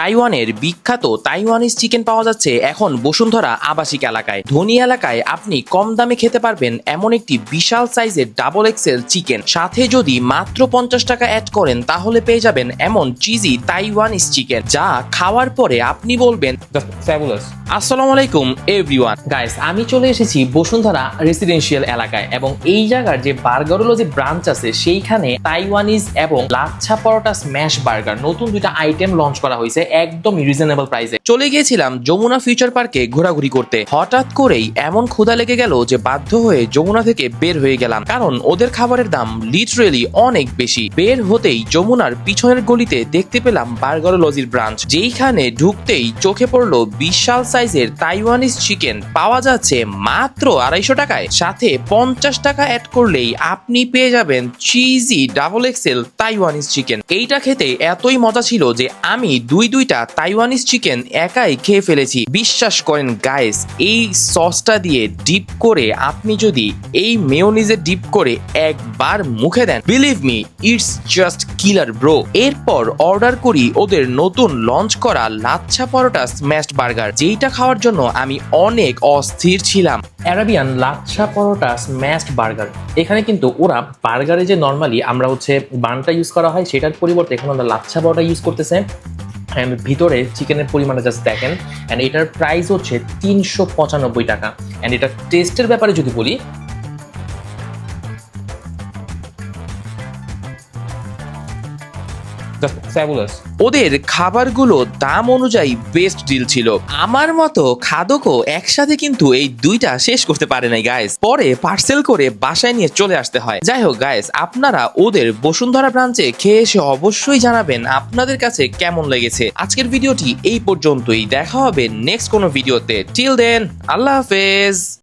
তাইওয়ানের বিখ্যাত Taiwanese chicken পাওয়া যাচ্ছে এখন বসুন্ধরা আবাসিক এলাকায়। ধনী এলাকায় আপনি কম দামে খেতে পারবেন এমন একটি বিশাল সাইজের ডাবল এক্সেল চিকেন। সাথে যদি মাত্র পঞ্চাশ টাকা অ্যাড করেন, তাহলে পেয়ে যাবেন এমন চিজি তাইওয়ানিজ চিকেন, যা খাওয়ার পরে আপনি বলবেন আসসালামু আলাইকুম এভরিওয়ান গাইস আমি চলে এসেছি বসুন্ধরা রেসিডেন্সিয়াল এলাকায় এবং এই জায়গার যে বার্গারগুলো যে ব্রাঞ্চ আছে, সেইখানে তাইওয়ানিজ এবং লাচ্ছা পরোটা স্ম্যাশ বার্গার নতুন দুইটা আইটেম লঞ্চ করা হয়েছে। একদম রিজনেবল প্রাইসে চলে গিয়েছিলাম যমুনা ফিউচার পার্কে ঘোরাঘুরি করতে। হঠাৎ করেই এমন ক্ষুধা লেগে গেল যে বাধ্য হয়ে যমুনা থেকে বের হয়ে গেলাম। কারণ ওদের খাবারের দাম লিটারেলি অনেক বেশি। বের হতেই যমুনার পিছনের গলিতে দেখতে পেলাম বার্গারোলজির ব্রাঞ্চ যেইখানে ঢুকতেই চোখে পড়ল বিশাল সাইজের তাইওয়ানিজ চিকেন পাওয়া যাচ্ছে মাত্র আড়াইশো টাকায়। সাথে পঞ্চাশ টাকা অ্যাড করলেই আপনি পেয়ে যাবেন cheesy double XL Taiwanese chicken এইটা খেতে এতই মজা ছিল যে আমি দুই দুইটা তাইওয়ানিজ চিকেন একাই খেয়ে ফেলেছি। বিশ্বাস করেন গাইস এই সসটা দিয়ে ডিপ করে আপনি যদি এই মেয়োনিজে ডিপ করে একবার মুখে দেন believe me it's just killer bro এরপর অর্ডার করি ওদের নতুন লঞ্চ করা লাচ্ছা পরোটা স্ম্যাশড বার্গার যেইটা খাওয়ার জন্য আমি অনেক অস্থির ছিলাম। Arabian lachha paratha smashed burger এখানে কিন্তু ওরা বার্গারে যে নর্মালি আমরা হচ্ছে বানটা ইউজ করা হয়, সেটার পরিবর্তে এখন আমরা লাচ্ছা পরোটা ইউজ করতেছে। অ্যান্ড ভিতরে চিকেনের পরিমাণটা জাস্ট দেখেন অ্যান্ড এটার প্রাইস হচ্ছে তিনশো পঁচানব্বই টাকা। অ্যান্ড এটার টেস্টের ব্যাপারে যদি বলি ফ্যাবুলাস ওদের খাবারগুলো দাম অনুযায়ী বেস্ট ডিল ছিল। আমার মতো খাদকও একসাথে কিন্তু এই দুইটা শেষ করতে পারে নাই গাইস পরে পার্সেল করে বাসায় নিয়ে চলে আসতে হয়। যাই হোক গাইস আপনারা ওদের বসুন্ধরা ব্রাঞ্চে খেয়ে এসে অবশ্যই জানাবেন আপনাদের কাছে কেমন লেগেছে। আজকের ভিডিওটি এই পর্যন্তই। দেখা হবে নেক্সট কোনো ভিডিওতে। টিল দেন আল্লাহ হাফেজ।